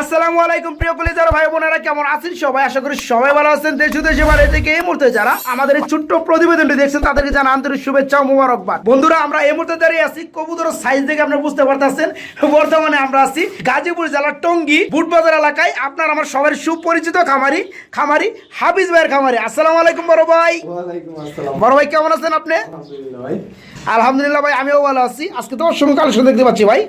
আসসালামু আলাইকুম প্রিয় কলিজার ভাই বোনেরা কেমন আছেন সবাই? আশা করি সবাই ভালো আছেন। দেশ দেশে বাইরে থেকে এই মুহূর্তে যারা আমাদের এই ছোট্ট প্রতিবেদনটি দেখছেন তাদেরকে জানা আন্তরিক শুভেচ্ছা ও মুবারকবাদ। বন্ধুরা আমরা এই মুহূর্তে দাঁড়িয়ে আছি কবুতরের সাইজ দেখে আপনারা বুঝতে পারতেছেন। বর্তমানে আমরা আছি গাজীপুর জেলার টঙ্গী বুটবাজার এলাকায়। আপনার আমার সবার সুপরিচিত খামারি খামারি হাফিজ ভাইয়ের খামারি। আসসালামু আলাইকুম বড় ভাই। বড় ভাই কেমন আছেন আপনি? আলহামদুলিল্লাহ ভাই আমিও ভালো আছি। আজকে তো অসংখ্য কালেকশন দেখতে পাচ্ছি ভাই।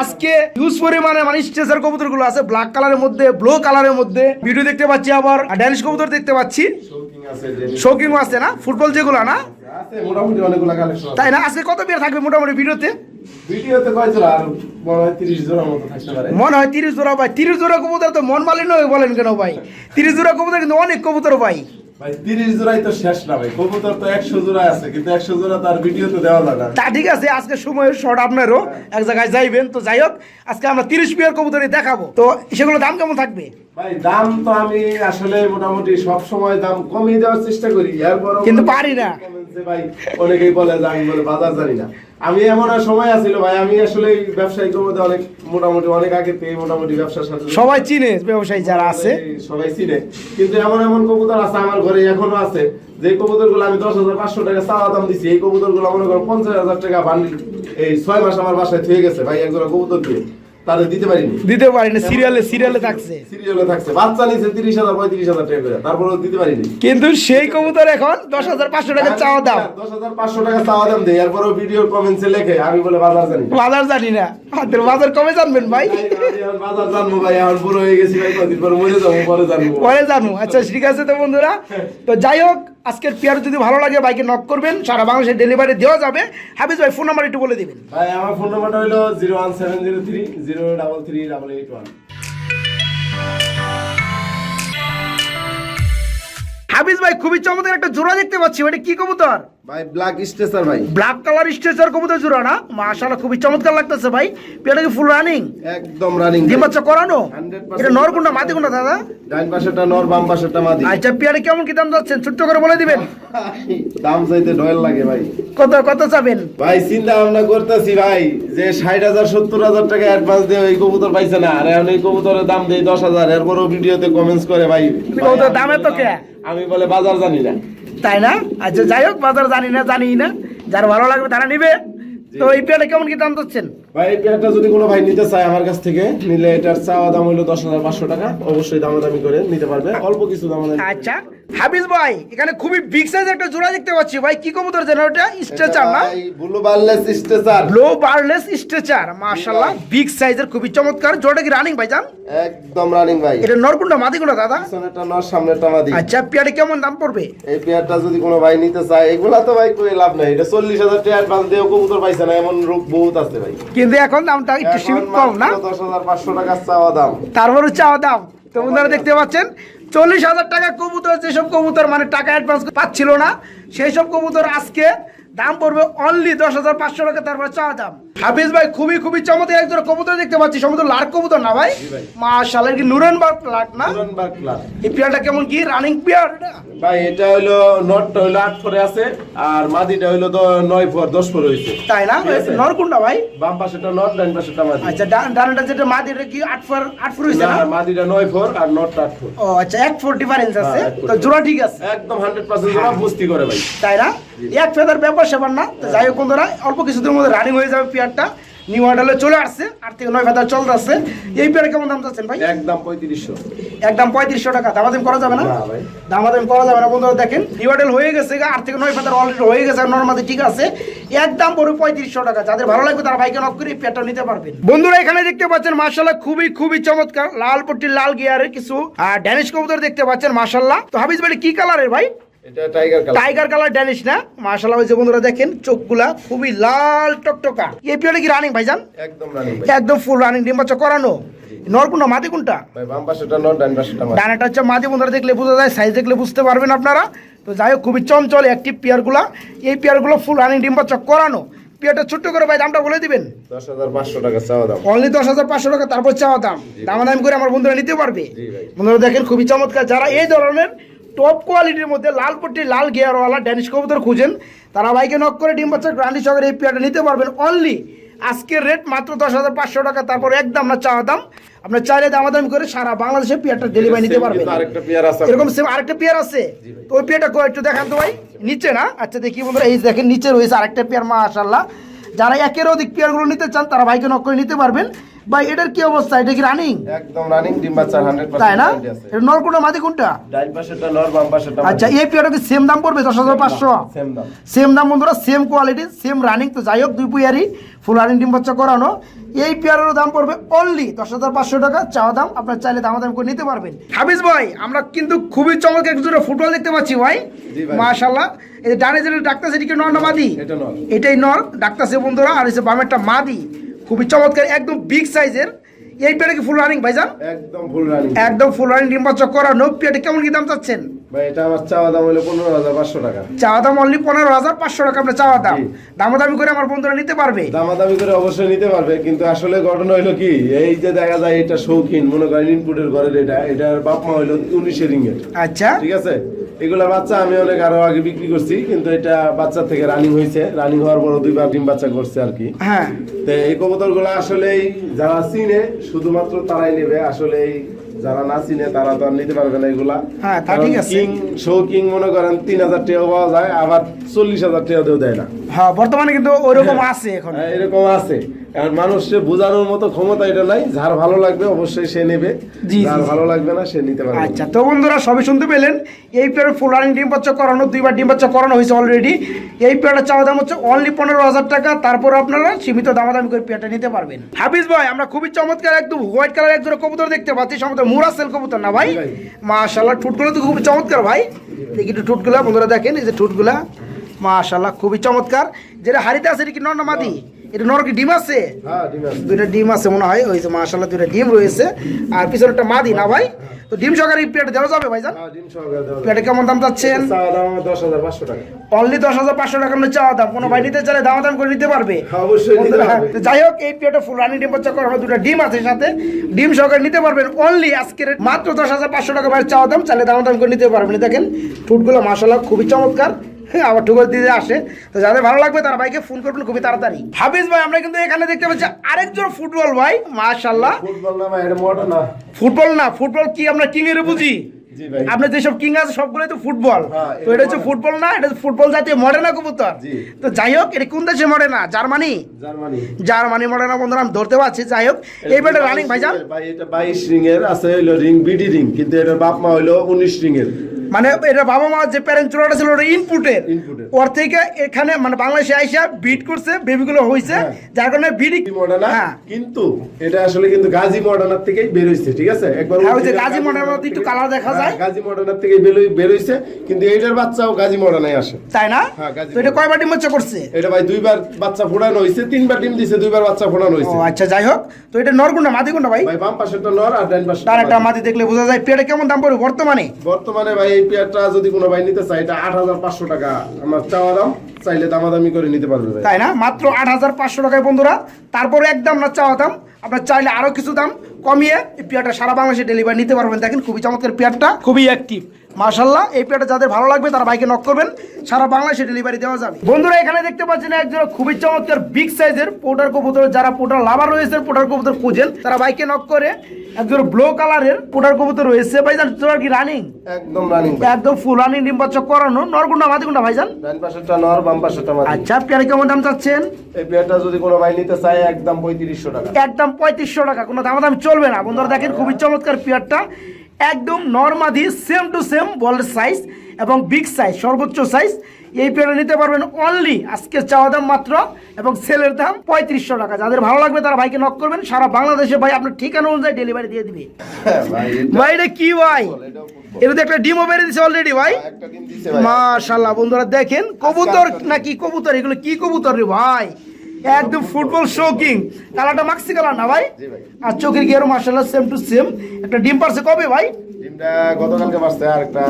আজকে হিউজ পরিমাণে মানে স্টেজার কবুতরগুলো আছে ব্ল্যাক কালারের মধ্যে ব্লু কালারের মধ্যে। ভিডিও দেখতে পাচ্ছি আবার ড্যানিশ কবুতর দেখতে পাচ্ছি। শৌকিং আছে না? ফুটবল যেগুলো না? তাই না? আজকে কত বিয়ার থাকবে মোটামুটি ভিডিওতে ভিডিওতে কয় জোড়া? আর মনে হয় 30 জোড়ার মতো থাকতে পারে। মনে হয় তিরিশ জোড়া ভাই। তিরিশ জোড়া কবুতর তো মন মালিন্য হয়ে বলেন কেন ভাই? তিরিশ জোড়া কবুতর কিন্তু অনেক কবুতর ভাই। ভাই 30 জোড়াই তো শেষ না ভাই, কবুতর তো 100 জোড়া আছে, কিন্তু 100 জোড়া তার ভিডিওতে দেওয়া যায় না। তা ঠিক আছে, আজকে সময়ের শর্ট আপনারও, এক জায়গায় যাইবেন, তো যাই হোক, আজকে আমরা তিরিশ দেখাবো। তো সেগুলো দাম কেমন থাকবে? ভাই দাম তো আমি আসলে মোটামুটি সব সময় দাম কমিয়ে দেওয়ার চেষ্টা করি। এরপরও কিন্তু পারি না। ভাই অনেকেই বলে যে আমি বলে বাজার জানি না। আমি এমন সময় আছিল ভাই আমি আসলে ব্যবসায়িকের মধ্যে অনেক মোটামুটি অনেক আগে থেকে মোটামুটি ব্যবসার সাথে সবাই চিনে ব্যবসায়ী যারা আছে। সবাই চিনে। কিন্তু এমন এমন কবুতর আছে আমার ঘরে এখনও আছে। যে কবুতরগুলো আমি দশ হাজার পাঁচশো টাকা চাওয়া দাম দিচ্ছি এই কবুতরগুলো মনে করো পঞ্চাশ হাজার টাকা বান্ডিল এই ছয় মাস আমার বাসায় থেকে গেছে ভাই একজোড়া কবুতর দিয়ে। তাদের দিতে পারিনি। দিতে পারি সিরিয়ালে সিরিয়ালে থাকছে। সিরিয়ালে থাকছে। বাচ্চা নিচ্ছে তিরিশ হাজার পঁয়ত্রিশ হাজার টাকা করে। তারপরেও দিতে পারিনি। কিন্তু সেই কবুতর এখন দশ হাজার পাঁচশো টাকা চাওয়া দাম। দশ হাজার পাঁচশো টাকা চাওয়া দাম দেয় এরপরেও ভিডিও কমেন্টসে লেখে আমি বলে বাজার জানি না। বাজার জানি না। হাতের বাজার কবে জানবেন ভাই? বাজার জানব ভাই এখন হয়ে গেছি ভাই কদিন পরে মরে যাব পরে জানব। পরে জানব। আচ্ছা ঠিক আছে তো বন্ধুরা। তো যাই হোক আজকের পেয়ার যদি ভালো লাগে বাইকে নক করবেন সারা বাংলাদেশে ডেলিভারি দেওয়া যাবে। হাফিজ ভাই ফোন নাম্বার একটু বলে দেবেন। ভাই আমার ফোন নাম্বারটা হলো zero one seven zero three zero double three double eight one Hafiz ভাই খুবই চমৎকার একটা জোড়া দেখতে পাচ্ছি ওটা কি কবুতর? ভাই ব্ল্যাক স্টেসার ভাই। ব্ল্যাক কালার স্ট্রেচার কবুতর জোড়া না? মাশাআল্লাহ খুবই চমৎকার লাগতেছে ভাই। পেয়ারটা কি ফুল রানিং একদম রানিং ডিম বাচ্চা করানো? এটা নর কোনটা মাদি কোনটা দাদা? ডাইন পাশেরটা নর বাম পাশেরটা মাদি। আচ্ছা পেয়ারে কেমন কি দাম যাচ্ছেন ছোট্ট করে বলে দিবেন। দাম চাইতে ডয়েল লাগে ভাই। কত কত চাবেন? ভাই চিন্তা ভাবনা করতেছি ভাই যে টাকা অ্যাডভান্স দিয়ে এই কবুতর পাইছে না। আর এখন এই কবুতরের দাম দেই এরপরও ভিডিওতে কমেন্টস করে ভাই। দাম কে? আমি বলে বাজার জানি না। তাই না? আচ্ছা যাই হোক বাজার জানি না জানি না। যার ভালো লাগবে তারা নিবে। তো এই পেয়ারটা কেমন কি দাম যাচ্ছেন ভাই এই পেয়ারটা যদি কোনো ভাই নিতে চায় আমার কাছ থেকে নিলে এটার চাওয়া দাম হইল দশ হাজার পাঁচশো টাকা। অবশ্যই দামাদামি করে নিতে পারবে। অল্প কিছু দামাদামি আচ্ছা। হাফিজ ভাই এখানে খুবই বিগ সাইজ একটা জোড়া দেখতে পাচ্ছি। ভাই কি কবুতর যেন ওটা? স্ট্রেচার না? ব্লু বার্লেস স্টেসার লো বারলেস স্ট্রেচার মাশাআল্লাহ। বিগ সাইজের খুবই চমৎকার। জোড়াটা কি রানিং ভাই জান? একদম রানিং ভাই। এটা নরকুন্ডা মাদিকুন্ডা দাদা? পিছনেরটা নর সামনেরটা মাদি। আচ্ছা পেয়ারে কেমন দাম পড়বে? এই পেয়ারটা যদি কোনো ভাই নিতে চায় এগুলা তো ভাই কই লাভ নাই। এটা চল্লিশ হাজার টাকা অ্যাডভান্স দিয়ে কবুতর পাইছে না এমন রূপ বহুত আছে ভাই। কিন্তু এখন দামটা একটু সীমিত কম না? দশ হাজার পাঁচশো টাকা চাওয়া দাম। তারপরে চাওয়া দাম। তো বন্ধুরা দেখতে পাচ্ছেন চল্লিশ হাজার টাকা কবুতর যেসব কবুতর মানে টাকা অ্যাডভান্স পাচ্ছিল না সেই সব কবুতর আজকে দাম পড়বে অনলি দশ হাজার পাঁচশো টাকা তারপরে চাওয়া দাম। হাফিজ ভাই খুবই খুবই চমৎকার। একজন কবুতর দেখতে পাচ্ছি সমুদ্র লার্ক কবুতর না ভাই। মাশাআল্লাহ কি নুরেনবার্গ লার্ক না? পুরানবাগ ক্লাব। এই পেয়ারটা কেমন কি? রানিং পেয়ার এটা? ভাই এটা হইল নটটা হইল আট ফোরে আছে আর মাদিটা তো নয় ফোর দশ ফোর হয়েছে তাই না? আছে? নরকুন্ডা ভাই? বাম পাশেটা নট ডান পাশেটা মাদি। আচ্ছা ডানাটা যেটা মাদি এটা কি আট ফুট আট ফুট হয়েছে না মাদিটা নয় ফোর আর নটটা আট ফোর ও আচ্ছা এক ফুট ডিফারেন্স আছে। হ্যাঁ, তো জোড়া ঠিক আছে। একদম হান্ড্রেড পার্সেন্ট জোড়া বুঝতি করে ভাই। তাই না? এক ফেদার ব্যাপার সেবার না। তো যাই হোক বন্ধুরা অল্প কিছুদিনের মধ্যে রানিং হয়ে যাবে পেয়ারটা নিউ মডেলে চলে আসছে আট থেকে নয় ফেদার চলতে আসছে এই পেয়ারে কেমন দাম চাচ্ছেন ভাই? একদম পঁয়ত্রিশশো। একদম পঁয়ত্রিশশো টাকা। দামাদাম করা যাবে না। দামাদাম করা যাবে না। বন্ধুরা দেখেন নিউ মডেল হয়ে গেছে আট থেকে নয় ফেদার অলরেডি হয়ে গেছে নর্মাদি ঠিক আছে। একদম পড়বে পঁয়ত্রিশশো টাকা। যাদের ভালো লাগবে তারা ভাইকে নক করে পেয়ারটা নিতে পারবেন। বন্ধুরা এখানে দেখতে পাচ্ছেন মার্শাল্লাহ খুবই খুবই চমৎকার লাল পট্টি লাল গিয়ারের কিছু আর ড্যানিশ কবুতর দেখতে পাচ্ছেন মার্শাল্লাহ তো হাবিজ ভাই কি কালারের ভাই? টাইগার কালার ড্যানিশ না? মাশাআল্লাহ যে বন্ধুরা দেখেন চোখগুলা খুবই লাল টকটকা। এই পিয়ারে কি রানিং ভাইজান? একদম রানিং একদম ফুল রানিং ডিম বাচ্চা করানো। নরকুন্ডা মাদি কোনটা? ভাই বাম পাশেটা নট ডান পাশেটা মাদি। ডানাটা হচ্ছে মাদি বন্ধুরা দেখলে বোঝা যায় সাইজ দেখলে বুঝতে পারবেন আপনারা। তো যাই হোক খুবই চঞ্চল অ্যাক্টিভ পেয়ারগুলা এই পেয়ারগুলো ফুল রানিং ডিম বাচ্চা করানো। পেয়ারটা ছোট্ট করে ভাই দামটা বলে দিবেন? দশ হাজার পাঁচশো টাকা চাওয়া দাম। অনলি দশ হাজার পাঁচশো টাকা তারপর চাওয়া দাম। দামাদামি করে আমার বন্ধুরা নিতে পারবে। বন্ধুরা দেখেন খুবই চমৎকার। যারা এই ধরনের টপ কোয়ালিটির মধ্যে লাল পট্টি লাল গিয়ারওয়ালা ড্যানিশ কবুতর খুঁজেন। তারা বাইকে নক করে ডিম বাচ্চা গ্রান্ডি সহকারে এই পেয়ারটা নিতে পারবেন অনলি আজকের রেট মাত্র দশ হাজার পাঁচশো টাকা তারপর একদম না চাওয়া দাম। আপনার চাইলে দামাদামি করে সারা বাংলাদেশে পেয়ারটা ডেলিভারি নিতে পারবেন। এরকম সেম আরেকটা পেয়ার আছে তো ওই পেয়ারটা একটু দেখান তো ভাই। নিচে না? আচ্ছা দেখি বন্ধুরা এই দেখেন নিচে রয়েছে আরেকটা পেয়ার মাশাআল্লাহ। যারা একের অধিক পেয়ারগুলো নিতে চান তারা ভাইকে নক করে নিতে পারবেন। ভাই এটার কি অবস্থা? এটা কি রানিং একদম রানিং ডিম বাচ্চা 100% তাই না? এটা নর কোনটা? মাদি কোনটা? ডাইন পাশেরটা নর বাম পাশেরটা আচ্ছা এই পেয়ারটা কি সেম দাম পড়বে? দশ হাজার পাঁচশো? সেম দাম। সেম দাম বন্ধুরা সেম কোয়ালিটি সেম রানিং তো যাই হোক দুই পেয়ারই ফুল রানিং ডিম বাচ্চা করানো। এই পেয়ারেরও দাম পড়বে অনলি দশ হাজার পাঁচশো টাকা চাওয়া দাম। আপনার চাইলে দাম দাম করে নিতে পারবেন। হাবিজ ভাই আমরা কিন্তু খুবই চমৎকার একটু ফুটবল দেখতে পাচ্ছি ভাই। মাশাল্লাহ এই ডানে যেটা ডাক্তার সেটিকে নর না মাদি? এটা নর। এটাই নর। ডাক্তার সে বন্ধুরা আর এসে বামেরটা মাদি। খুবই চমৎকার একদম বিগ সাইজের এই পেটে কি ফুল রানিং ভাইজান? একদম ফুল রানিং একদম ফুল রানিং ডিম বাচ্চা করানো পেয়ারটা কেমন কি দাম চাচ্ছেন? ভাই এটা আমার চাওয়া দাম হলো 15500 টাকা। চাওয়া দাম অনলি পনেরো হাজার পাঁচশো টাকা আপনার চাওয়া দাম। জি। দামাদামি করে আমার বন্ধুরা নিতে পারবে? দামাদামি করে অবশ্যই নিতে পারবে কিন্তু আসলে ঘটনা হইল কি এই যে দেখা যায় এটা শৌখিন মনে করেন ইনপুটের ঘরের এটা এটার বাপ মা হইল উনিশের রিঙ্গেট আচ্ছা। ঠিক আছে? এগুলা বাচ্চা আমি অনেক আরও আগে বিক্রি করছি কিন্তু এটা বাচ্চা থেকে রানিং হয়েছে। রানিং হওয়ার পর দুইবার ডিম বাচ্চা করছে আর কি। হ্যাঁ। তো এই কবুতরগুলা আসলেই যারা চিনে শুধুমাত্র তারাই নেবে। আসলে যারা না চিনে তারা তো আর নিতে পারবে না এগুলা। হ্যাঁ, তা ঠিক আছে। কিং শো কিং মনে করেন তিন হাজার টাকা পাওয়া যায় আবার চল্লিশ হাজার টাকাতেও দেয় না। হ্যাঁ বর্তমানে কিন্তু ওইরকম আছে এখন। হ্যাঁ, এরকম আছে। মানুষকে বোঝানোর মতো ক্ষমতা এটা নাই। যার ভালো লাগবে অবশ্যই সে নেবে। যার ভালো লাগবে না সে নিতে পারবে আচ্ছা তো বন্ধুরা সবই শুনতে পেলেন। এই পেয়ারের ফুল রানিং ডিম বাচ্চা করানো দুইবার ডিম বাচ্চা করানো হয়েছে অলরেডি এই পেয়ারটা চাওয়া দাম হচ্ছে অনলি পনেরো হাজার টাকা। তারপর আপনারা সীমিত দামাদামি করে পেয়ারটা নিতে পারবেন। হাফিজ ভাই আমরা খুবই চমৎকার একদম হোয়াইট কালার এক জোড়া কবুতর দেখতে পাচ্ছি। সম্ভবত মুরাসেল কবুতর না ভাই। মাশাল্লাহ ঠুটগুলো তো খুবই চমৎকার ভাই। দেখি একটু ঠুটগুলা বন্ধুরা দেখেন এই যে ঠুটগুলা। মাশাল্লাহ খুবই চমৎকার। যেটা হারিতে আছে এটা কি নর মাদি? এটা নর ডিম আছে? হ্যাঁ দুইটা ডিম আছে মনে হয় ওই যে মাশাল্লাহ দুইটা ডিম রয়েছে। আর পিছনে একটা মাদি না ভাই? তো ডিম সহকারে পেয়ারটা দেওয়া যাবে ভাইজান? হ্যাঁ। পেয়ারটা কেমন দাম চাচ্ছেন? অনলি দশ হাজার পাঁচশো টাকা। আমরা চাওয়া দাম। কোনো ভাই নিতে চাইলে দাম দাম করে নিতে পারবে। হ্যাঁ, যাই হোক এই পেয়ারটা ফুল রানি ডিম বাচ্চা করানো দুটো ডিম আছে সাথে। ডিম সহকারে নিতে পারবেন অনলি আজকের মাত্র দশ হাজার পাঁচশো টাকা ভাই চাওয়া দাম। চাইলে দাম দাম করে নিতে পারবেন। দেখেন ঠুটগুলো মাসাল্লাহ খুবই চমৎকার। হ্যাঁ আবার ঠুকর দিতে আসে। তো যাদের ভালো লাগবে তারা ভাইকে ফোন করবেন খুবই তাড়াতাড়ি। হাফিজ ভাই আমরা কিন্তু এখানে দেখতে পাচ্ছি আরেকজন ফুটবল ভাই মাশাল্লাহ ফুটবল না ভাই এটা মোটা না। ফুটবল না ফুটবল কি আমরা কিং এর বুঝি? আপনার যেসব কিং আছে সবগুলোই তো ফুটবল। হ্যাঁ, তো এটা হচ্ছে ফুটবল না এটা ফুটবল জাতীয় মডেনা কবুতর? তো যাই হোক এটা কোন দেশে Modena Germany? Germany. Germany Modena বন্ধুরা আমি ধরতে পারছি যাই হোক। এই বেটা রানিং ভাইজান ভাই এটা বাইশ রিং এর আছে হইল রিং বিডি রিং কিন্তু এটার বাপ মা হইল উনিশ রিং এর। মানে এটা বাবা মা যে প্যারেন্ট চূড়াটা ছিল ওটা ইনপুটের। ওর থেকে এখানে মানে বাংলাদেশে আইসা বিট করছে বেবিগুলো হয়েছে হ্যাঁ। যার কারণে বিডি হ্যাঁ। কিন্তু এটা আসলে কিন্তু গাজী মডার্নার থেকেই বের হইছে ঠিক আছে? একবার হ্যাঁ, ওই যে গাজী মডার্নার একটু colour দেখা হ্যাঁ, যায়। গাজী মডার্নার থেকে বের বের হইছে কিন্তু এইটার বাচ্চাও গাজী মডার্নায় আসে। তাই না? হ্যাঁ, তো এটা কয়বার ডিম বাচ্চা করছে? এটা ভাই দুইবার বাচ্চা ফোড়ানো হইছে তিনবার ডিম দিছে দুইবার বাচ্চা ফোড়ানো ও হইছে আচ্ছা যাই হোক। তো এটা নরগুন্ডা মাদি গুন্ডা ভাই? ভাই বাম পাশেরটা নর আর ডান পাশেরটা তার একটা মাদি। দেখলে বোঝা যায় পেটে কেমন দাম পড়বে বর্তমানে? বর্তমানে ভাই এই পেয়ারটা যদি কোনো ভাই নিতে চাই এটা আট হাজার পাঁচশো টাকা। আমার চাওয়া দাম, চাইলে দামাদামি করে নিতে পারবে তাই না? মাত্র আট হাজার পাঁচশো টাকায় বন্ধুরা, তারপরে একদম না চাওয়া দাম, আপনার চাইলে আরও কিছু দাম। কমিয়ে এই পেয়ারটা সারা বাংলাদেশে ডেলিভারি নিতে পারবেন। দেখেন খুবই চমৎকার পেয়ারটা খুবই অ্যাক্টিভ মাশাল্লাহ এই পেয়ারটা যাদের ভালো লাগবে তারা বাইকে নক করবেন সারা বাংলাদেশে ডেলিভারি দেওয়া যাবে। বন্ধুরা এখানে দেখতে পাচ্ছেন একজন খুবই চমৎকার বিগ সাইজের পোটার কবুতর যারা পোটার লাভার রয়েছে পোটার কবুতর খুঁজেন তারা বাইকে নক করে একজন ব্লু কালারের পোটার কবুতর রয়েছে। ভাইজান তোর কি রানিং একদম রানিং একদম ফুল রানিং ডিম বাচ্চা করানো। নরগুন্ডা মাদিগুন্ডা ভাইজান? ডান পাশেরটা নর বাম পাশেরটা মাদি। আচ্ছা পেয়ারে কেমন দাম চাচ্ছেন? এই পেয়ারটা যদি কোনো ভাই নিতে চায় একদম পঁয়ত্রিশশো টাকা। একদম পঁয়ত্রিশশো টাকা কোনো দামাদামি চলবে না। বন্ধুরা দেখেন খুবই চমৎকার পেয়ারটা। একদম নর্মাদি সেম টু সেম বলের সাইজ এবং বিগ সাইজ সর্বোচ্চ সাইজ এই পেয়ারটা নিতে পারবেন অনলি আজকে চাওয়া দাম মাত্র এবং সেলের দাম পঁয়ত্রিশশো টাকা। যাদের ভালো লাগবে তারা ভাইকে নক করবেন। সারা বাংলাদেশে ভাই আপনার ঠিকানা অনুযায়ী ডেলিভারি দিয়ে দিবে। হ্যাঁ, ভাই এটা- কি ভাই। এটা তো একটা ডিমও বেড়ে দিছে অলরেডি ভাই। ভাই। মাশাল্লাহ বন্ধুরা দেখেন কবুতর নাকি কবুতর? এগুলো কি কবুতর রে ভাই? একদম ফুটবল শোকিং কালারটা মাক্সি কালার না ভাই? আর চোখের গিয়ারও মাশাল্লাহ সেম টু সেম একটা ডিম পারছে কবে ভাই? ডিমটা গতকালকে বাড়ছে আর একটা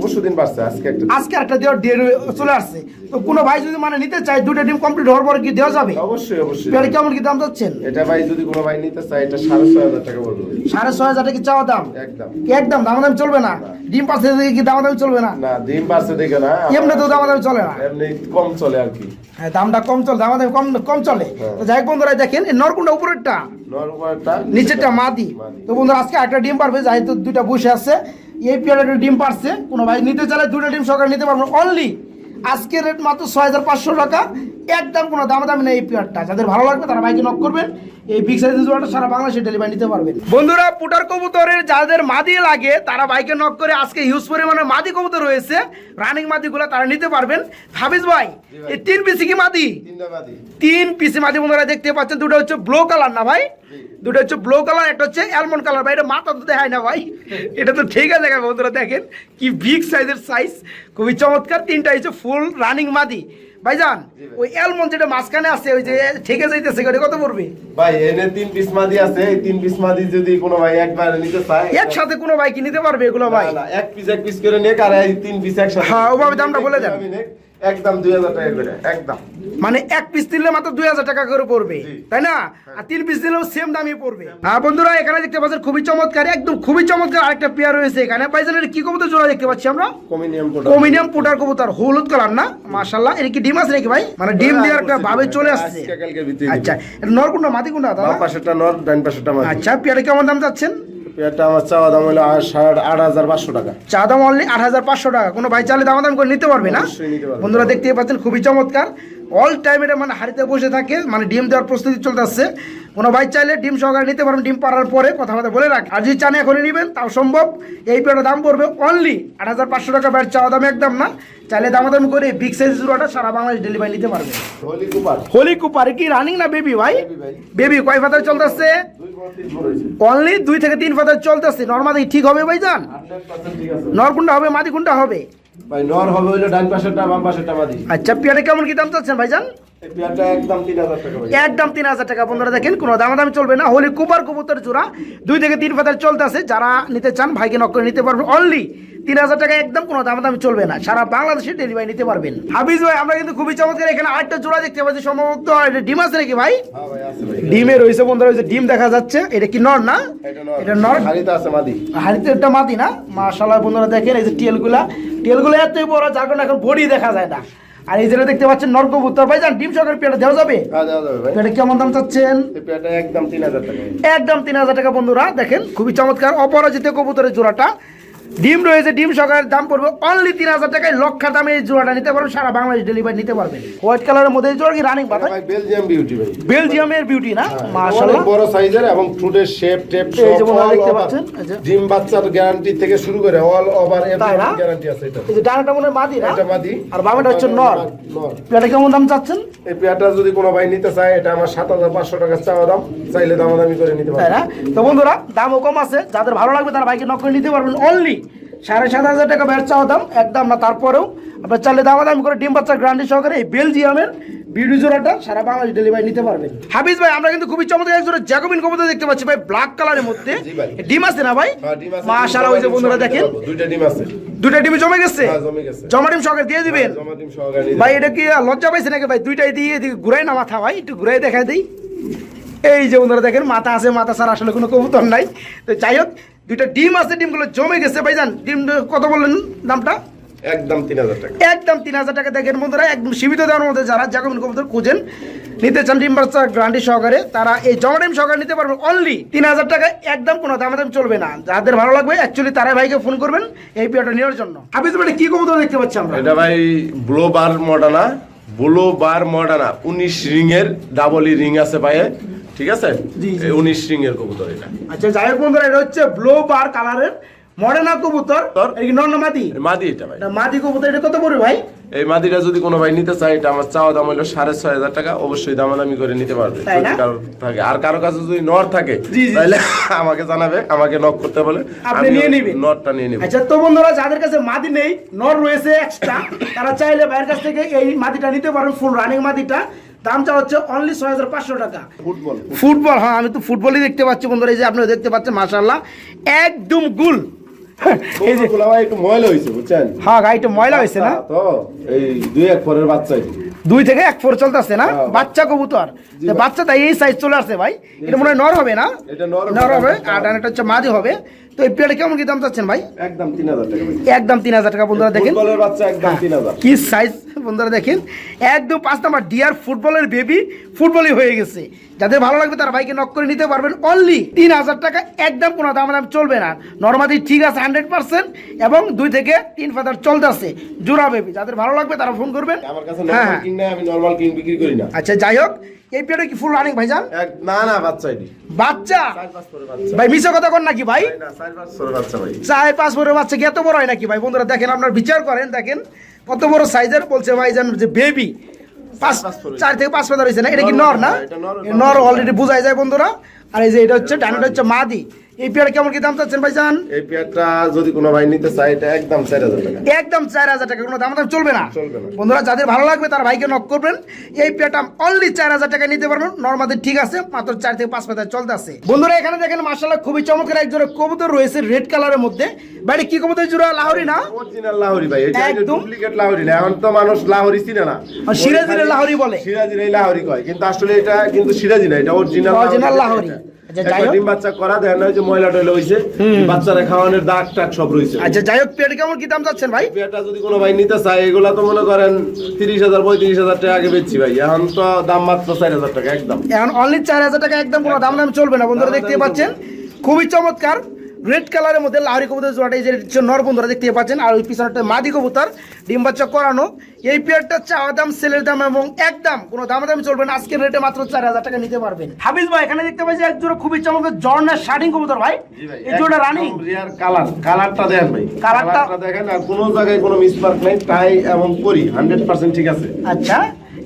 পরশু দিন বাড়ছে আজকে একটা আজকে একটা দেওয়ার ডেট চলে আসছে। তো কোনো ভাই যদি মানে নিতে চায় দুটো ডিম কমপ্লিট হওয়ার পরে কি দেওয়া যাবে? অবশ্যই কেমন কি দাম এটা ভাই যদি কোনো ভাই নিতে চায় এটা সাড়ে ছয় হাজার টাকা পড়বে সাড়ে ছয় হাজার টাকা কি চাওয়া দাম? একদম। একদম দামাদামি চলবে না? ডিম থেকে কি দামাদামি চলবে না? না ডিম পারছে দেখে না। এমনি তো দামাদামি চলে না? এমনি কম চলে আর কি। হ্যাঁ, দামটা কম চলে দামাদামি কম কম চলে। হ্যাঁ। তো যাই বন্ধুরা দেখেন নরকুন্ডা উপরেরটা নিচেরটা মাদি। তো বন্ধুরা আজকে একটা ডিম পারবে যাই তো দুইটা বসে আছে। এই পিয়ারের ডিম পারছে কোনো ভাই নিতে চাইলে দুটো ডিম সকালে নিতে পারবেন। অনলি আজকের রেট মাত্র ছয় হাজার পাঁচশো টাকা একদম কোনো দাম দামি নেই এই পিয়ারটা। যাদের ভালো লাগবে তারা ভাইকে নক করবেন। এই বিগ সাইজের জোড়াটা সারা বাংলাদেশে ডেলিভারি নিতে পারবেন। বন্ধুরা পুটার কবুতরের যাদের মাদি লাগে তারা বাইকে নক করে আজকে হিউজ পরিমাণে মাদি কবুতর রয়েছে। রানিং মাদিগুলো তারা নিতে পারবেন। হাফিজ ভাই। এই তিন পিসি কি মাদি? তিন পিসি মাঝে বন্ধুরা দেখতে পাচ্ছেন দুটো হচ্ছে ব্লু কালার না ভাই? দুটো হচ্ছে ব্লু কালার একটা হচ্ছে অ্যালমন্ড কালার ভাই এটা মাথা তো দেখায় না ভাই। এটা তো ঠিক আছে বন্ধুরা দেখেন কি বিগ সাইজের সাইজ খুবই চমৎকার। তিনটা হচ্ছে ফুল রানিং মাদি। ভাইজান ওই এল যেটা মাঝখানে আছে ওই যে ঠেকে যাইতেছে ওটা কত পড়বে? ভাই এনে তিন পিস মাদি আছে এই তিন পিস মাদি যদি কোনো ভাই একবার নিতে চায় একসাথে কোনো ভাই কি নিতে পারবে এগুলো ভাই? এক পিস এক পিস করে নে আর এই তিন পিস একসাথে হ্যাঁ, ওভাবে দামটা বলে দেন। আমি নে, একদম দুই হাজার টাকা করে একদম। মানে এক পিস দিলে মাত্র দুই হাজার টাকা করে পড়বে তাই না? আর তিন পিস দিলেও সেম দামই পড়বে। হ্যাঁ বন্ধুরা এখানে দেখতে পাচ্ছেন খুবই চমৎকার একদম খুবই চমৎকার আরেকটা পেয়ার রয়েছে এখানে। কি কবুতর জোড়া দেখতে পাচ্ছি আমরা? কমিনিয়াম পোটা কমিনিয়াম পোটার কবুতর হলুদ কালার না? কি ডিম আছে নাকি ভাই? মানে ডিম দেওয়ার একটা ভাবে চলে আসছে। আচ্ছা এটা নর কোনটা মাদি কোনটা দাদা? বাম পাশেরটা নর ডান পাশেরটা মাদি আচ্ছা পেয়ারটা কেমন দাম চাচ্ছেন? পেয়ারটা আমার চাওয়া দাম হলো আট সাড়ে আট হাজার পাঁচশো টাকা। চা দাম অনলি আট হাজার পাঁচশো টাকা। কোনো ভাই চালে দাম দাম করে নিতে পারবে না। বন্ধুরা দেখতে পাচ্ছেন খুবই চমৎকার। অল টাইম এটা মানে হাড়িতে বসে থাকে মানে ডিম দেওয়ার প্রস্তুতি চলতে আসছে। কোনো ভাই চাইলে ডিম সহকারে নিতে পারবেন ডিম পাড়ার পরে কথাবার্তা বলে রাখ। আর যদি চান এখনই নেবেন তাও সম্ভব। এই পেয়ারটার দাম পড়বে অনলি আট হাজার পাঁচশো টাকা ব্যাট চাওয়া দাম একদম না। চাইলে দামাদাম করে বিগ সাইজ জুড়াটা সারা বাংলাদেশ ডেলিভারি নিতে পারবে। হোলি কুপার কি রানিং না বেবি ভাই? বেবি কয় ফাতার চলতেছে? অনলি দুই থেকে তিন ফাতার চলতেছে। নর্মালি ঠিক হবে ভাই যান হান্ড্রেড পার্সেন্ট ঠিক আছে। নর কোনটা হবে মাদি কোনটা হবে? ভাই নর হবে হইল ডান পাশেরটা বাম পাশেরটা মাদি। আচ্ছা পেয়ারে কেমন কি দাম চাচ্ছেন ভাইজান? একদম তিন হাজার টাকা বন্ধুরা দেখেন কোনো দামাদামি চলবে না। হোলি কুপার কবুতর জোড়া দুই থেকে তিন ফাতার চলতেছে যারা নিতে চান ভাইকে নক করে নিতে পারবেন। অনলি তিন হাজার টাকা একদম কোনো দামাদামি চলবে না। সারা বাংলাদেশে ডেলিভারি নিতে পারবেন। হাবিজ ভাই আমরা কিন্তু খুবই চমৎকার এখানে আরেকটা জোড়া দেখতে পাচ্ছি। সম্ভবত এটা ডিম আছে নাকি ভাই? হ্যাঁ ডিমে রয়েছে বন্ধুরা রয়েছে ডিম দেখা যাচ্ছে। এটা কি নর না? এটা নর। এটা হাড়িতে আছে মাদি। হাড়িতে একটা না? বন্ধুরা দেখেন এই যে এতই বড় যার কারণে এখন বডি দেখা যায় না। আর এই যেটা দেখতে পাচ্ছেন নরকবুতর ভাই যান ডিম সহকারে পেটা দেওয়া যাবে? হ্যাঁ পেটে কেমন দাম চাচ্ছেন? একদম তিন হাজার টাকা। একদম তিন হাজার টাকা বন্ধুরা দেখেন খুবই চমৎকার অপরাজিত কবুতরের জোড়াটা। ডিম রয়েছে ডিম সকালের দাম পড়বে অনলি তিন হাজার টাকায় লক্ষা দামে এই জোড়াটা নিতে পারবেন সারা বাংলাদেশ ডেলিভারি নিতে পারবেন হোয়াইট কালারের মধ্যে জোড়া কি রানিং পাতা বেলজিয়াম বিউটি ভাই। বেলজিয়ামের বিউটি না? হ্যাঁ, মাশাল্লাহ অনেক বড় সাইজের এবং ফ্রুটের শেপ টেপ সব দেখতে পাচ্ছেন, ডিম বাচ্চার গ্যারান্টি থেকে শুরু করে অল ওভার না? গ্যারান্টি আছে এটা। এই যে ডানাটা মনে মাদি না? এটা মাদি। আর বামেটা হচ্ছে নর। পেয়ারটা কেমন দাম চাচ্ছেন? এই পেয়ারটা যদি কোনো ভাই নিতে চায় এটা আমার সাত হাজার পাঁচশো টাকা চাওয়া দাম। চাইলে দামাদামি করে নিতে তাই না? তো বন্ধুরা দামও কম আছে। যাদের ভালো লাগবে তারা বাইকে নক করে নিতে পারবেন। অনলি সাড়ে সাত হাজার টাকা ব্যাট চাওয়া দাম একদম না তারপরেও আপনার চাইলে দাম দাম করে ডিম বাচ্চার গ্রান্ডি সহকারে এই বেলজিয়ামের বিউটি জোড়াটা সারা বাংলাদেশ ডেলিভারি নিতে পারবেন। হাফিজ ভাই আমরা কিন্তু খুবই চমৎকার এক জোড়া জ্যাকোবিন কবুতর দেখতে পাচ্ছি ভাই ব্ল্যাক কালারের মধ্যে। ডিম আছে না ভাই? হ্যাঁ, আছে। মাশাআল্লাহ ওই যে বন্ধুরা দেখেন। দুইটা ডিম আছে। দুইটা ডিমে জমে গেছে? হ্যাঁ, জমে গেছে। জমা ডিম সহকারে দিয়ে দিবেন? সহকারে নিয়ে ভাই এটা কি লজ্জা পাইছে নাকি ভাই? দুইটাই দিয়ে এদিকে ঘুরাই না মাথা ভাই একটু ঘুরাই দেখাই দিই। এই যে বন্ধুরা দেখেন মাথা আছে মাথা ছাড়া আসলে কোনো কবুতর নাই। তো যাই হোক দুইটা ডিম আছে ডিমগুলো জমে গেছে ভাইজান। ডিম কত বললেন দামটা? একদম তিন হাজার টাকা। একদম তিন হাজার টাকা। দেখেন বন্ধুরা একদম সীমিত দেওয়ার মধ্যে যারা জাগমিন কবুতর খুঁজেন নিতে চান ডিম বাচ্চা গ্রান্ডি সহকারে তারা এই জমা ডিম সহকারে নিতে পারবেন অনলি তিন হাজার টাকা। একদম কোনো দাম দাম চলবে না। যাদের ভালো লাগবে অ্যাকচুয়ালি তারাই ভাইকে ফোন করবেন এই পিয়াটা নেওয়ার জন্য। হাফিজ ভাই কি কবুতর দেখতে পাচ্ছি আমরা? এটা ভাই ব্লো বার মডানা ব্লো বার মডানা। উনিশ রিং এর ডাবল রিং আছে পায়ে ঠিক আছে। উনিশ রিং এর কবুতর এটা। আচ্ছা যাই হোক বন্ধুরা এটা হচ্ছে ব্লো বার কালারের মডার্না কবুতর? কি নর মাদি? মাদি এটা ভাই। মাদি কবুতর এটা কত পড়বে ভাই? এই মাদিটা যদি কোনো ভাই নিতে চায় এটা আমার চাওয়া দাম হলো সাড়ে ছয় হাজার টাকা অবশ্যই দামাদামি করে নিতে পারবে। যদি কারও থাকে। আর কারও কাছে যদি নর থাকে। তাহলে আমাকে জানাবে আমাকে নক করতে বলে। আপনি নিয়ে নিবেন। নরটা নিয়ে নিব। আচ্ছা তো বন্ধুরা যাদের কাছে মাদি নেই নর রয়েছে এক্সট্রা তারা চাইলে ভাইয়ের কাছ থেকে এই মাদিটা নিতে পারেন ফুল রানিং মাদিটা। দামটা হচ্ছে অনলি ছয় হাজার পাঁচশো টাকা। ফুটবল ফুটবল হ্যাঁ আমি তো ফুটবলই দেখতে পাচ্ছি বন্ধুরা এই যে আপনি দেখতে পাচ্ছেন মাশাল্লাহ একদম গুল। এই যে একটু ময়লা হয়েছে বুঝছেন? হ্যাঁ গাড়িটা ময়লা হয়েছে না? তো এই দুই এক পরের বাচ্চাই দুই থেকে এক ফোর চলতেছে না? হ্যাঁ। বাচ্চা কবুতর। বাচ্চা তাই এই সাইজ চলে আসছে ভাই। এটা মনে হয় নর হবে না? এটা নর হবে। আর ডানেটা হচ্ছে মাদি হবে। তো এই কেমন কি দাম চাচ্ছেন ভাই? একদম তিন হাজার টাকা ভাই। একদম তিন হাজার টাকা বন্ধুরা দেখেন। হাজার। কি সাইজ বন্ধুরা দেখেন। একদম পাঁচ নাম্বার ডিয়ার ফুটবলের বেবি ফুটবলই হয়ে গেছে। যাদের ভালো লাগবে তারা বাইকে নক করে নিতে পারবেন। অনলি তিন হাজার টাকা একদম কোনো দাম দাম চলবে না। নর্মালি ঠিক আছে হান্ড্রেড পার্সেন্ট এবং দুই থেকে তিন ফাদার চলতে আছে। জোড়া বেবি যাদের ভালো লাগবে তারা ফোন করবেন। আমার কাছে হ্যাঁ নর্মাল কিং নাই আমি নর্মাল কিং বিক্রি করি না। আচ্ছা যাই হোক এই কি ফুল রানিং ভাইজান? না না বাচ্চা ভাই মিশে কথা কর নাকি ভাই? চার পাঁচ পরের বাচ্চা কি এত বড় হয় নাকি ভাই? বন্ধুরা দেখেন আপনার বিচার করেন দেখেন কত বড় সাইজের বলছে ভাই জান যে বেবি পাঁচ চার থেকে পাঁচ পাতা রয়েছে না? এটা কি নর না? নর। নর অলরেডি বোঝাই যায় বন্ধুরা। আর এই যে এটা হচ্ছে ডানাটা হচ্ছে মাদি। এই পেয়ার কেমন কি দাম চাচ্ছেন ভাই এই পেয়ারটা যদি কোনো ভাই নিতে চায় এটা একদম চার হাজার টাকা। একদম চার হাজার টাকা কোনো দাম দাম চলবে না। চলবে না। বন্ধুরা যাদের ভালো লাগবে তারা ভাইকে নক করবেন। এই পেয়ারটা অনলি চার হাজার টাকা নিতে পারবেন। নর্মালি ঠিক আছে মাত্র চার থেকে পাঁচ চলতে আছে বন্ধুরা এখানে দেখেন মাসাল্লাহ খুবই চমৎকার এক জোড়া কবুতর রয়েছে রেড কালারের মধ্যে। বাড়ি কি কবুতর জোড়া? লাহরি না? অরিজিনাল লাহোরি ভাই এটা। ডুপ্লিকেট লাহোরি না। এখন তো মানুষ লাহোরি চিনে না। সিরাজিরে লাহোরি বলে। সিরাজির লাহোরি কয় কিন্তু আসলে এটা কিন্তু সিরাজি না এটা অরিজিনাল লাহোরি। আচ্ছা, যাই হোক। ডিম বাচ্চা করা দেয় ওই যে ময়লা টয়লা হইছে বাচ্চারা খাওয়ানোর দাগ টাগ সব রয়েছে আচ্ছা যাই হোক কেমন কি দাম যাচ্ছেন ভাই? পেটটা যদি কোনো ভাই নিতে চায় এগুলা তো মনে করেন তিরিশ হাজার পঁয়ত্রিশ হাজার টাকা আগে বেচছি ভাই। এখন তো দাম মাত্র চার হাজার টাকা একদম। এখন অনলি চার হাজার টাকা একদম কোনো দাম দাম চলবে না বন্ধুরা দেখতে পাচ্ছেন। খুবই চমৎকার। রেড কালারের মধ্যে লাহরি কবুতর জোড়াটা এই যে হচ্ছে নর বন্ধুরা দেখতে পাচ্ছেন আর ওই পিছনেটা মাদি কবুতর ডিম বাচ্চা করানো। এই পেয়ারটা চাওয়া দাম সেলের দাম এবং একদম কোনো দাম দাম চলবে না। আজকের রেটে মাত্র চার হাজার টাকা নিতে পারবেন। হাবিজ ভাই এখানে দেখতে পাচ্ছি এক জোড়া খুবই চমৎকার জর্নার শার্টিং কবুতর ভাই। এই জোড়া রানিং রিয়ার কালার কালারটা দেখেন ভাই। কালারটা- দেখেন আর কোনো জায়গায় কোনো মিসমার্ক নাই তাই এবং করি হান্ড্রেড পার্সেন্ট ঠিক আছে। আচ্ছা।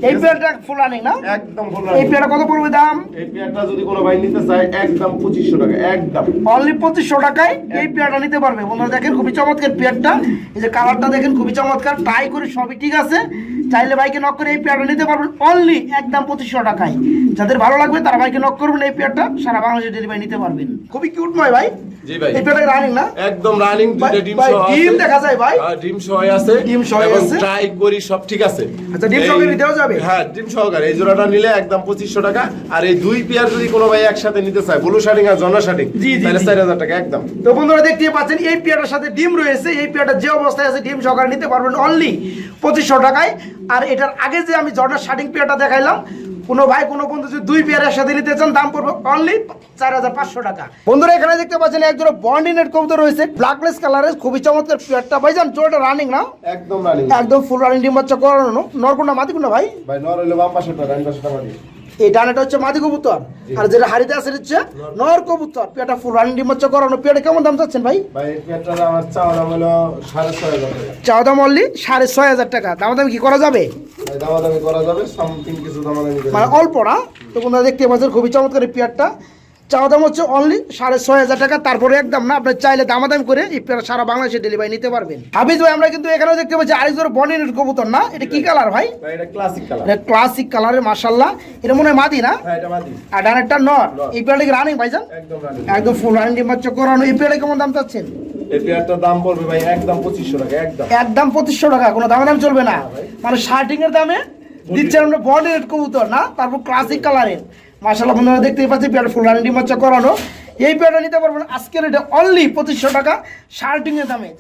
এই পেয়ারটা ফুল রানিং না? একদম ফুল এই পেয়ারটা কত পড়বে দাম? এই পেয়ারটা যদি কোনো ভাই নিতে চায় একদম পঁচিশশো টাকা একদম। অনলি পঁচিশশো টাকায় এই পেয়ারটা নিতে পারবে। বন্ধুরা দেখেন খুবই চমৎকার পেয়ারটা। এই যে কালারটা দেখেন খুবই চমৎকার। ট্রাই করে সবই ঠিক আছে। চাইলে বাইকে নক করে এই পেয়ারটা নিতে পারবেন অনলি একদম পঁচিশশো টাকায়। যাদের ভালো লাগবে তারা বাইকে নক করবেন এই পেয়ারটা। সারা বাংলাদেশে ডেলিভারি নিতে পারবেন। খুবই কিউট নয় ভাই? জি ভাই। এই পেয়ারটা রানিং না একদম রানিং দুইটা ডিম ভাই, সহ ডিম দেখা যায় ভাই। হ্যাঁ, ডিম সহ আছে ডিম সহ আছে। ট্রাই করি সব ঠিক আছে আচ্ছা, ডিম সহকারে দেওয়া যাবে? হ্যাঁ ডিম সহকারে এই জোড়াটা নিলে একদম পঁচিশশো টাকা আর এই দুই পেয়ার যদি কোনো ভাই একসাথে নিতে চায় ব্লু শার্টিং আর জনা শার্টিং জি, জি, তাহলে জি। চার হাজার টাকা একদম তো বন্ধুরা দেখতে পাচ্ছেন এই পেয়ারটার সাথে ডিম রয়েছে এই পেয়ারটা যে অবস্থায় আছে ডিম সহকারে নিতে পারবেন অনলি পঁচিশশো টাকায় আর এটার আগে যে আমি জর্নার শার্টিং পেয়ারটা দেখাইলাম কোনো ভাই কোনো বন্ধু যদি দুই পেয়ারের সাথে নিতে চান দাম পড়বে অনলি চার হাজার পাঁচশো টাকা। বন্ধুরা এখানে দেখতে পাচ্ছেন একজন বন্ডিনেট কবুতর রয়েছে। ব্ল্যাকলেস কালারের খুবই চমৎকার পেয়ারটা। ভাইজান জোরটা রানিং না? একদম রানিং একদম ফুল রানিং ডিম বাচ্চা করানো নরকুন্ডা মাতিকুন্ডা ভাই? ভাই নর হইলে বাম পাশেরটা ডান পাশেরটা মাটি এই ডানাটা হচ্ছে মাদি কবুতর। আর যেটা হাড়িতে আছে হচ্ছে নর কবুতর। পেটা ফুল রান্ডি মচ্ছ করানো পেটা কেমন দাম চাচ্ছেন ভাই? চাওয়া দাম হলো সাড়ে ছয় হাজার টাকা। দাম অনলি সাড়ে ছয় হাজার টাকা। দাম দাম কি করা যাবে? মানে অল্প না? তো বন্ধুরা দেখতে পাচ্ছেন খুবই চমৎকার পেয়ারটা চাওয়া দাম হচ্ছে অনলি সাড়ে ছয় হাজার টাকা। তারপরে একদম না আপনি চাইলে দামাদামি করে সারা বাংলাদেশে ডেলিভারি নিতে পারবেন। হাবিজ ভাই আমরা কিন্তু এখানেও দেখতে পাচ্ছি আরেকজন বন্ডিনের কবুতর না? এটা কি কালার ভাই? এটা ক্লাসিক কালারের মার্শাল্লাহ এটা মনে হয় মাদি না? হ্যাঁ আর ডানেরটা নট এই পেয়ারটা কি রানিং ভাইজান? একদম একদম ফুল রানিং ডিম বাচ্চা করানো এই পেয়ারটা কেমন দাম চাচ্ছেন? দাম পড়বে ভাই একদম পঁচিশশো টাকা একদম। একদম পঁচিশশো টাকা কোনো দাম দাম চলবে না। মানে শার্টিং এর দামে দিচ্ছেন আমরা রেট কবুতর না? তারপর ক্লাসিক কালারের মার্শাল্লাহ বন্ধুরা দেখতেই পাচ্ছি পেয়ার ফুল রানিং হচ্ছে করানো। এই পেয়ারটা নিতে পারবেন, আজকের এটা অনলি পঁচিশশো টাকা, শার্টিংয়ের দামে।